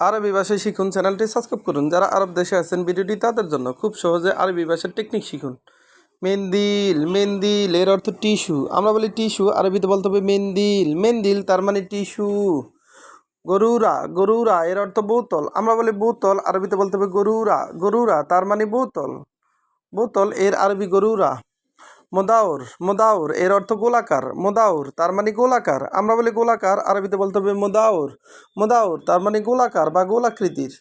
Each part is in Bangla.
আরবি ভাষায় শিখুন চ্যানেলটি সাবস্ক্রাইব করুন। যারা আরব দেশে আছেন, ভিডিওটি তাদের জন্য খুব সহজে আরবি ভাষার টেকনিক শিখুন। মেন্দিল মেন্দিল এর অর্থ টিস্যু। আমরা বলি টিস্যু, আরবিতে বলতে হবে মেন্দিল। মেন্দিল তার মানে টিস্যু। গরুরা গরুরা এর অর্থ বোতল। আমরা বলি বোতল, আরবিতে বলতে হবে গরুরা। গরুরা তার মানে বোতল। বোতল এর আরবি গরুরা। মোদাউর মোদাউর, এর অর্থ গোলাকার, মোদাউর, তার মানে গোলাকার। আমরা বলি গোলাকার, আরবিতে বলতে হবে মোদাউর। মোদাউর, তার মানে গোলাকার বা গোলাকৃতির।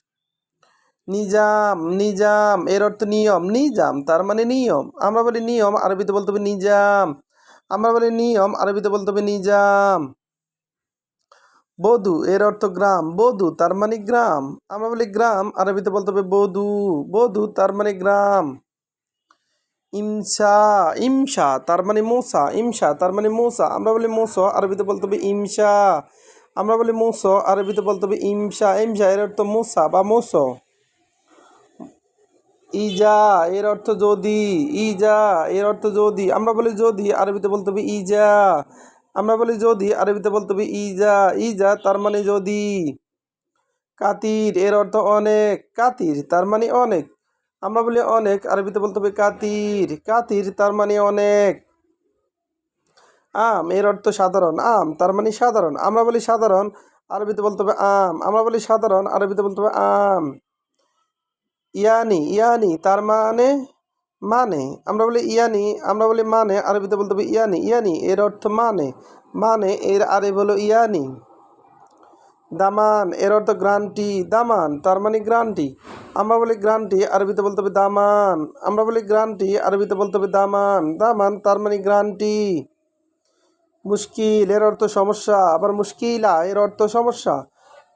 নিজাম নিজাম, এর অর্থ নিয়ম, নিজাম, তার মানে নিয়ম। আমরা বলি নিয়ম, আরবিতে বলতে হবে নিজাম। আমরা বলি নিয়ম, আরবিতে বলতে হবে নিজাম। বধু, এর অর্থ গ্রাম। বধু, তার মানে গ্রাম। আমরা বলি গ্রাম, আরবিতে বলতে হবে বধু। বধু, তার মানে গ্রাম। ইমসা ইমসা, তার মানে মোসা, ইমসা, তার মানে মোসা। আমরা বলি মোসো, আরবিতে বলতে হবে ইমসা। আমরা বলি মোসো, আরবিতে বলতে হবে ইমসা। ইমসা এর অর্থ মোসা বা মোসো। ইজা এর অর্থ যদি, ইজা এর অর্থ যদি। আমরা বলি যদি, আরবিতে বলতে হবে ইজা। আমরা বলি যদি, আরবিতে বলতে হবে ইজা। ইজা তার মানে যদি। কাতির এর অর্থ অনেক। কাতির তার মানে অনেক। আমরা বলি অনেক, আরবিতে বলতে হবে কাতির। কাতির তার মানে অনেক। আম, এর অর্থ সাধারণ। আম, তার মানে সাধারণ। আমরা বলি সাধারণ, আরবিতে বলতে হবে আম। আমরা বলি সাধারণ, আরবিতে বলতে হবে আম। ইয়ানি ইয়ানি, তার মানে মানে। আমরা বলি ইয়ানি, আমরা বলি মানে আরবিতে বলতে হবে ইয়ানি। ইয়ানি, এর অর্থ মানে। মানে এর আরবি হলো ইয়ানি। দামান, এর অর্থ গ্রান্টি, দামান, তার মানে গ্রান্টি। আমরা বলি গ্রান্টি, আরবিতে বলতে হবে দামান। আমরা বলি গ্রান্টি, আরবিতে বলতে হবে দামান। দামান, তার মানে গ্রান্টি। মুশকিল, এর অর্থ সমস্যা। আবার মুশকিলা, এর অর্থ সমস্যা।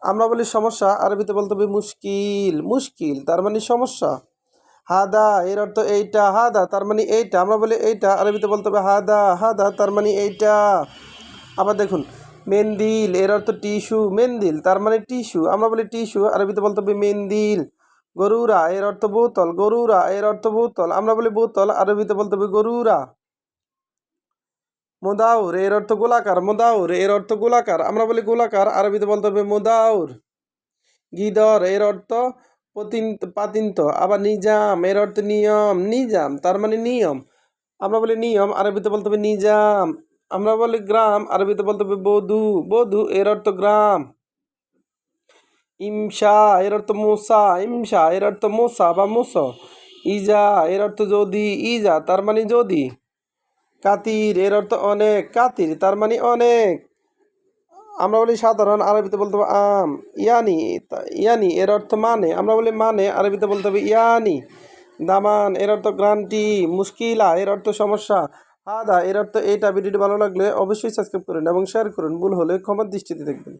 আমরা বলি সমস্যা, আরবিতে বলতে হবে মুশকিল। মুশকিল, তার মানে সমস্যা। হাদা, এর অর্থ এইটা। হাদা, তার মানে এইটা। আমরা বলি এইটা, আরবিতে বলতে হবে হাদা। হাদা, তার মানে এইটা। আবার দেখুন মেন্দিল, এর অর্থ টিস্যু, মেন্দিল, তার মানে টিস্যু। আমরা বলি টিস্যু, আরবিতে বলতে হবে মেন্দিল। গরুরা, এর অর্থ বোতল, গরুরা, এর অর্থ বোতল। আমরা বলি বোতল, আরবিতে বলতে হবে গরুরা। মোদাউর, এর অর্থ গোলাকার, মোদাউর, এর অর্থ গোলাকার। আমরা বলি গোলাকার, আরবিতে বলতে হবে মোদাউর। গিদর, এর অর্থ পতিন্ত, পাতিন্ত, আবার নিজাম, এর অর্থ নিয়ম, নিজাম, তার মানে নিয়ম। আমরা বলি নিয়ম, আরবিতে বলতে হবে নিজাম। আমরা বলি গ্রাম, আরবিতে বলতে হবে বধু। বধু এর অর্থ গ্রাম। ইমসা এর অর্থ মোসা ইমসা এর অর্থ মোসা বা মোসো। ইজা এর অর্থ যদি, ইজা তার মানে যদি। কাতির এর অর্থ অনেক, কাতির তার মানে অনেক। আমরা বলি সাধারণ, আরবিতে বলতে হবে আম, ইয়ানি ইয়ানি এর অর্থ মানে। আমরা বলি মানে আরবিতে বলতে হবে ইয়ানি। দামান এর অর্থ গ্রান্টি, মুশকিলা এর অর্থ সমস্যা। হাদা এর অর্থ এইটা ভিডিওটি ভালো লাগলে অবশ্যই সাবস্ক্রাইব করুন এবং শেয়ার করুন। ভুল হলে ক্ষমার দৃষ্টিতে দেখবেন।